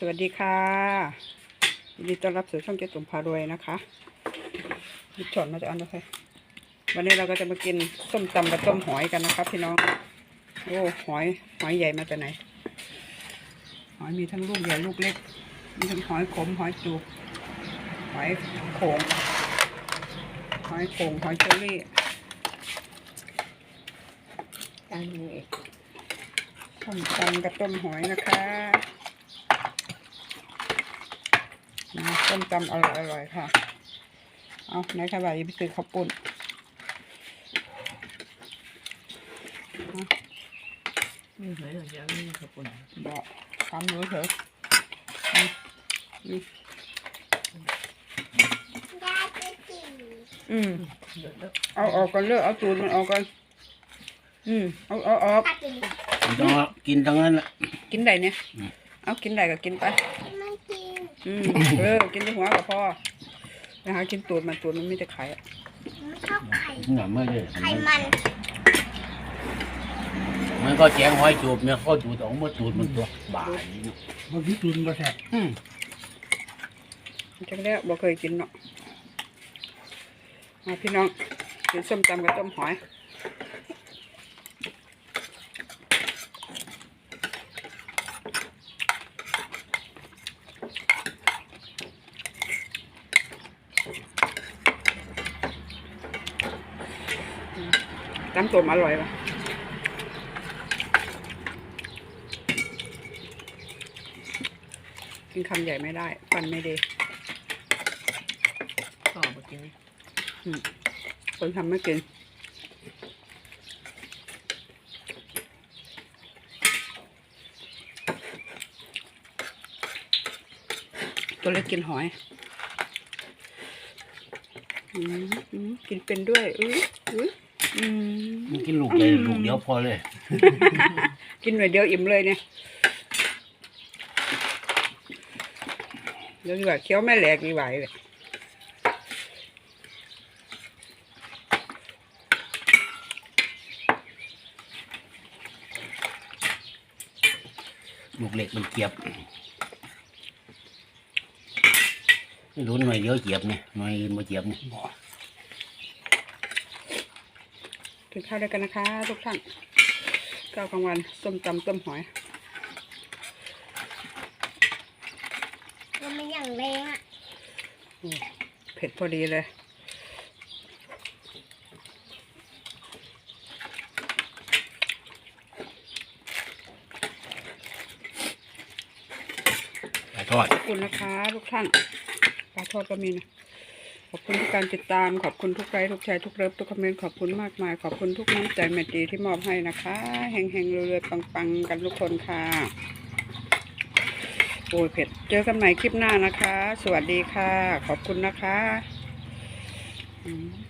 สวัสดีค่ะยินดีต้อนรับสู่ช่องเจ๊ตุ่มพารวยนะคะหยิบช้อนมาจะเอันนะคะวันนี้เราก็จะมากินส้มตำกับต้มหอยกันนะครับพี่น้อง โอ้หอยหอยใหญ่มาจากไหน หอยมีทั้งลูกใหญ่ลูกเล็ก มีทั้งหอยขมหอยจูบหอยโขงหอยโขงหอยเชอรี่ตามนี้เองส้มตำกับต้มหอยนะคะ นะต้มตำอร่อยอร่อยๆค่ะ เอาไหนค่ะบ่ายไปซื้อข้าวปุ้นมีหอยหอยยางมีข้าวปุ้นบอกทำรู้เถอะอืมนี่อืมเดี๋ยวแล้วเอาออกกันเลยเอาตูดมันออกกัน อืมเอาเอาออกต้องเอากินทั้งนั้นแหละกินได้เนี่ยอืมเอากินได้ก็กินไป อืมเออ กินที่หัวกับพ่อนะฮะกินตูดมันตูดมันไม่ได้ไข่อะชอบไข่ หน่าไม่เลยไข่มัน มันก็แจงหอยจูบเนี่ยเขาจูดออกมาจูดมันตัวบ่ายนี่เนาะมันพิจูนมาแท้อืมจังแล้วบ่เคยกินเนาะมาพี่น้องกินส้มตำกับต้มหอย ตำส้มอร่อยปะกินคำใหญ่ไม่ได้ ฟันไม่ดีก็มากินนี่คนทำไม่กินตัวเล็กกินหอยอืมอืมกินเป็นด้วยอุ้ยอุ้ย อืมมันกินลูกเลยลูกเดียวพอเลย กินหน่อยเดียวอิ่มเลยเนี่ยเดี๋ยวดีกว่าเคี้ยวแม่แหลกดีกว่าเลยลูกเล็กมันเกียบไม่รู้หน่อยเดียวเกียบเนี่ยหน่อยอื่นมาเกียบเนี่ย กินข้าวด้วยกันนะคะ ทุกท่านข้าวกลางวันส้มตำต้มหอยมันไม่อย่างแรงอะเผ็ดพอดีเลยไปทอดขอบคุณนะคะ ทุกท่านปลาทอดก็มีนะ ขอบคุณทุกการติดตาม ขอบคุณทุกไลค์ทุกแชร์ทุกเลิฟทุกคอมเมนต์ขอบคุณมากมาย ขอบคุณทุกน้ำใจเมตตีที่มอบให้นะคะเฮงเฮงๆรวยๆปังๆ กันทุกคนค่ะโอ้ยเผ็ดเจอกันใหม่คลิปหน้านะคะ สวัสดีค่ะ ขอบคุณนะคะอืม